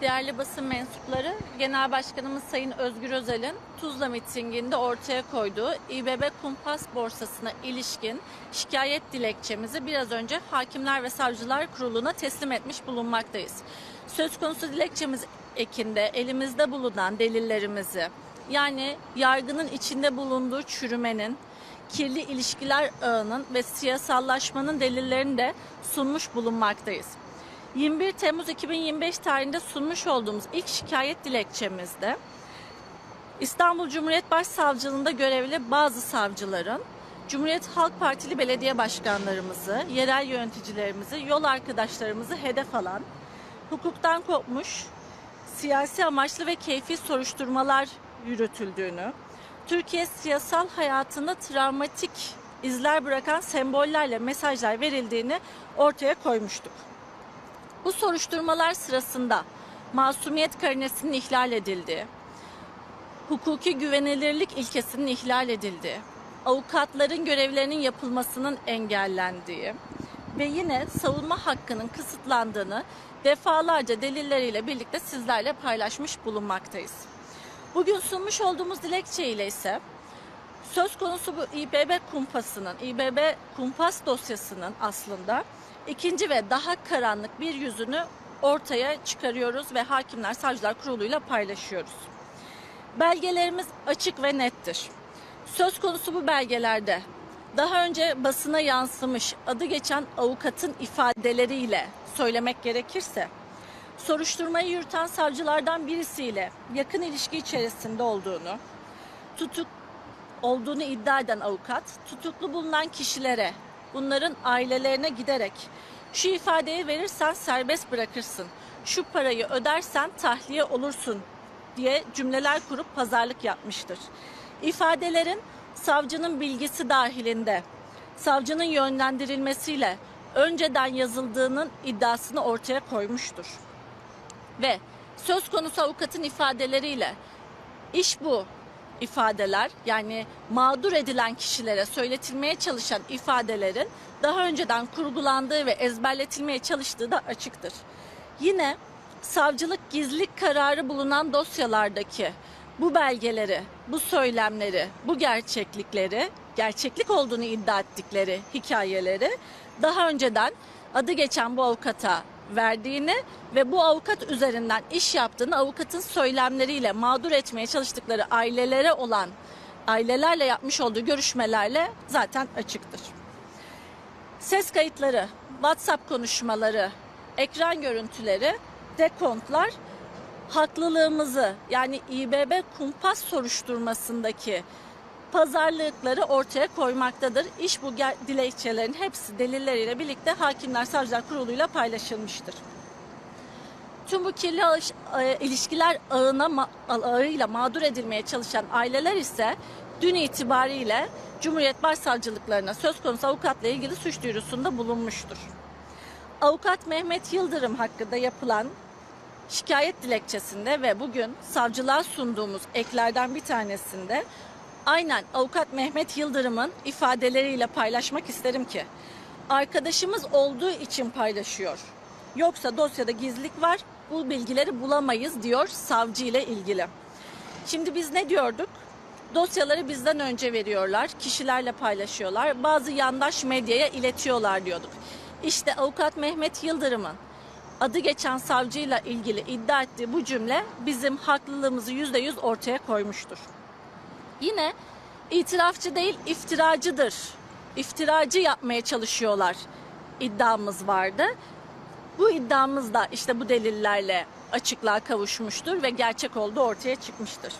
Değerli basın mensupları, Genel Başkanımız Sayın Özgür Özel'in Tuzla mitinginde ortaya koyduğu İBB Kumpas borsasına ilişkin şikayet dilekçemizi biraz önce Hakimler ve Savcılar Kurulu'na teslim etmiş bulunmaktayız. Söz konusu dilekçemiz ekinde elimizde bulunan delillerimizi yani yargının içinde bulunduğu çürümenin, kirli ilişkiler ağının ve siyasallaşmanın delillerini de sunmuş bulunmaktayız. 21 Temmuz 2025 tarihinde sunmuş olduğumuz ilk şikayet dilekçemizde İstanbul Cumhuriyet Başsavcılığında görevli bazı savcıların Cumhuriyet Halk Partili belediye başkanlarımızı, yerel yöneticilerimizi, yol arkadaşlarımızı hedef alan, hukuktan kopmuş, siyasi amaçlı ve keyfi soruşturmalar yürütüldüğünü, Türkiye siyasal hayatında travmatik izler bırakan sembollerle mesajlar verildiğini ortaya koymuştuk. Bu soruşturmalar sırasında masumiyet karinesinin ihlal edildiği, hukuki güvenilirlik ilkesinin ihlal edildiği, avukatların görevlerinin yapılmasının engellendiği ve yine savunma hakkının kısıtlandığını defalarca delilleriyle birlikte sizlerle paylaşmış bulunmaktayız. Bugün sunmuş olduğumuz dilekçe ile ise söz konusu bu İBB kumpasının, İBB kumpas dosyasının aslında ikinci ve daha karanlık bir yüzünü ortaya çıkarıyoruz ve Hakimler Savcılar Kurulu'yla paylaşıyoruz. Belgelerimiz açık ve nettir. Söz konusu bu belgelerde daha önce basına yansımış adı geçen avukatın ifadeleriyle söylemek gerekirse soruşturmayı yürüten savcılardan birisiyle yakın ilişki içerisinde olduğunu, tutuk olduğunu iddia eden avukat, tutuklu bulunan kişilere, bunların ailelerine giderek şu ifadeyi verirsen serbest bırakırsın, şu parayı ödersen tahliye olursun diye cümleler kurup pazarlık yapmıştır. İfadelerin savcının bilgisi dahilinde, savcının yönlendirilmesiyle önceden yazıldığının iddiasını ortaya koymuştur. Ve söz konusu avukatın ifadeleriyle iş bu ifadeler yani mağdur edilen kişilere söyletilmeye çalışan ifadelerin daha önceden kurgulandığı ve ezberletilmeye çalıştığı da açıktır. Yine savcılık gizlilik kararı bulunan dosyalardaki bu belgeleri, bu söylemleri, bu gerçeklikleri, gerçeklik olduğunu iddia ettikleri hikayeleri daha önceden adı geçen bu avukata verdiğini ve bu avukat üzerinden iş yaptığını avukatın söylemleriyle mağdur etmeye çalıştıkları ailelere olan ailelerle yapmış olduğu görüşmelerle zaten açıktır. Ses kayıtları, WhatsApp konuşmaları, ekran görüntüleri, dekontlar haklılığımızı yani İBB kumpas soruşturmasındaki pazarlıkları ortaya koymaktadır. İş bu dilekçelerin hepsi delilleriyle birlikte Hakimler Savcılar Kurulu'yla paylaşılmıştır. Tüm bu kirli e, ilişkiler ağına ağıyla mağdur edilmeye çalışan aileler ise dün itibariyle Cumhuriyet Başsavcılıklarına söz konusu avukatla ilgili suç duyurusunda bulunmuştur. Avukat Mehmet Yıldırım hakkında yapılan şikayet dilekçesinde ve bugün savcılığa sunduğumuz eklerden bir tanesinde aynen avukat Mehmet Yıldırım'ın ifadeleriyle paylaşmak isterim ki arkadaşımız olduğu için paylaşıyor. Yoksa dosyada gizlilik var. Bu bilgileri bulamayız diyor savcı ile ilgili. Şimdi biz ne diyorduk? Dosyaları bizden önce veriyorlar, kişilerle paylaşıyorlar, bazı yandaş medyaya iletiyorlar diyorduk. İşte avukat Mehmet Yıldırım'ın adı geçen savcıyla ilgili iddia ettiği bu cümle bizim haklılığımızı yüzde yüz ortaya koymuştur. Yine itirafçı değil iftiracıdır. İftiracı yapmaya çalışıyorlar iddiamız vardı. Bu iddiamız da işte bu delillerle açıklığa kavuşmuştur ve gerçek olduğu ortaya çıkmıştır.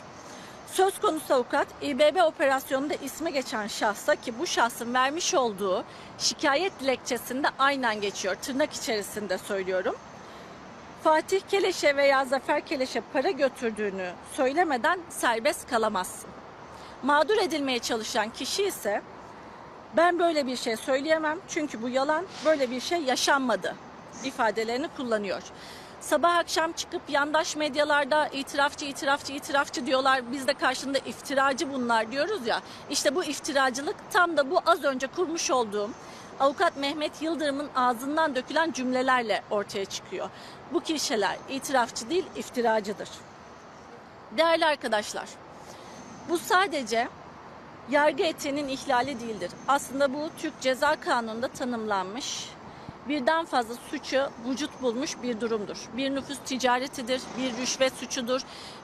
Söz konusu avukat İBB operasyonunda ismi geçen şahsa ki bu şahsın vermiş olduğu şikayet dilekçesinde aynen geçiyor. Tırnak içerisinde söylüyorum. Fatih Keleş'e veya Zafer Keleş'e para götürdüğünü söylemeden serbest kalamazsın. Mağdur edilmeye çalışan kişi ise ben böyle bir şey söyleyemem çünkü bu yalan böyle bir şey yaşanmadı ifadelerini kullanıyor. Sabah akşam çıkıp yandaş medyalarda itirafçı itirafçı itirafçı diyorlar. Biz de karşında iftiracı bunlar diyoruz ya. İşte bu iftiracılık tam da bu az önce kurmuş olduğum avukat Mehmet Yıldırım'ın ağzından dökülen cümlelerle ortaya çıkıyor. Bu kişiler itirafçı değil, iftiracıdır. Değerli arkadaşlar, bu sadece yargı etiğinin ihlali değildir. Aslında bu Türk Ceza Kanunu'nda tanımlanmış birden fazla suçu vücut bulmuş bir durumdur. Bir nüfus ticaretidir, bir rüşvet suçudur,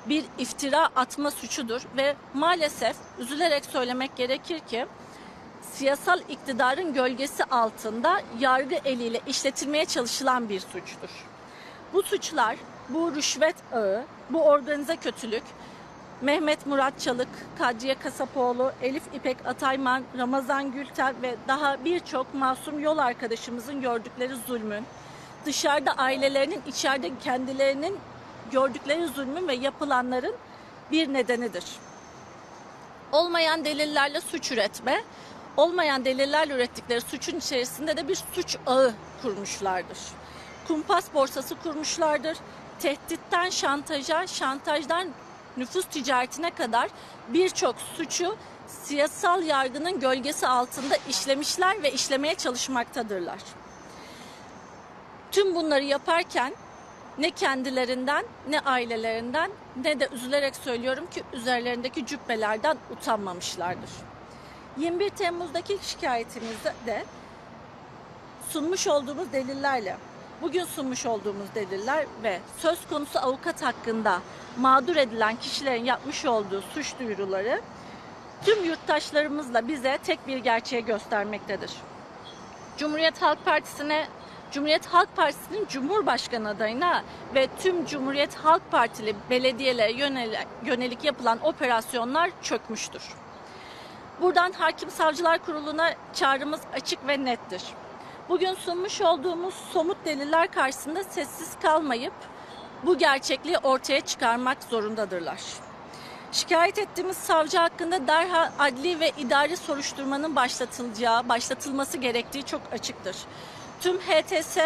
bir iftira atma suçudur ve maalesef üzülerek söylemek gerekir ki siyasal iktidarın gölgesi altında yargı eliyle işletilmeye çalışılan bir suçtur. Bu suçlar, bu rüşvet ağı, bu organize kötülük Mehmet Murat Çalık, Kadriye Kasapoğlu, Elif İpek Atayman, Ramazan Gülter ve daha birçok masum yol arkadaşımızın gördükleri zulmün, dışarıda ailelerinin, içeride kendilerinin gördükleri zulmün ve yapılanların bir nedenidir. Olmayan delillerle suç üretme, olmayan delillerle ürettikleri suçun içerisinde de bir suç ağı kurmuşlardır. Kumpas borsası kurmuşlardır. Tehditten şantaja, şantajdan nüfus ticaretine kadar birçok suçu siyasal yargının gölgesi altında işlemişler ve işlemeye çalışmaktadırlar. Tüm bunları yaparken ne kendilerinden ne ailelerinden ne de üzülerek söylüyorum ki üzerlerindeki cübbelerden utanmamışlardır. 21 Temmuz'daki şikayetimizde de sunmuş olduğumuz delillerle bugün sunmuş olduğumuz deliller ve söz konusu avukat hakkında mağdur edilen kişilerin yapmış olduğu suç duyuruları tüm yurttaşlarımızla bize tek bir gerçeği göstermektedir. Cumhuriyet Halk Partisi'ne Cumhuriyet Halk Partisi'nin Cumhurbaşkanı adayına ve tüm Cumhuriyet Halk Partili belediyelere yönelik, yapılan operasyonlar çökmüştür. Buradan Hakim Savcılar Kurulu'na çağrımız açık ve nettir. Bugün sunmuş olduğumuz somut deliller karşısında sessiz kalmayıp bu gerçekliği ortaya çıkarmak zorundadırlar. Şikayet ettiğimiz savcı hakkında derhal adli ve idari soruşturmanın başlatılacağı, başlatılması gerektiği çok açıktır. Tüm HTS,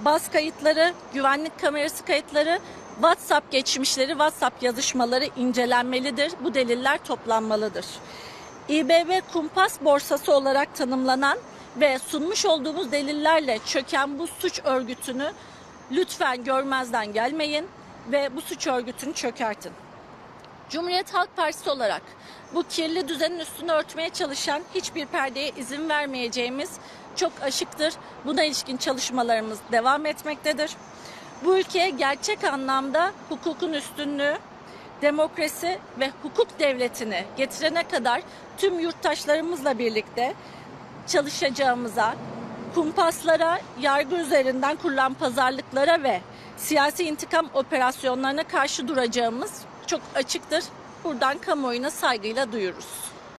baz kayıtları, güvenlik kamerası kayıtları, WhatsApp geçmişleri, WhatsApp yazışmaları incelenmelidir. Bu deliller toplanmalıdır. İBB kumpas borsası olarak tanımlanan ve sunmuş olduğumuz delillerle çöken bu suç örgütünü lütfen görmezden gelmeyin ve bu suç örgütünü çökertin. Cumhuriyet Halk Partisi olarak bu kirli düzenin üstünü örtmeye çalışan hiçbir perdeye izin vermeyeceğimiz çok aşıktır. Buna ilişkin çalışmalarımız devam etmektedir. Bu ülkeye gerçek anlamda hukukun üstünlüğü, demokrasi ve hukuk devletini getirene kadar tüm yurttaşlarımızla birlikte çalışacağımıza, kumpaslara, yargı üzerinden kurulan pazarlıklara ve siyasi intikam operasyonlarına karşı duracağımız çok açıktır. Buradan kamuoyuna saygıyla duyururuz.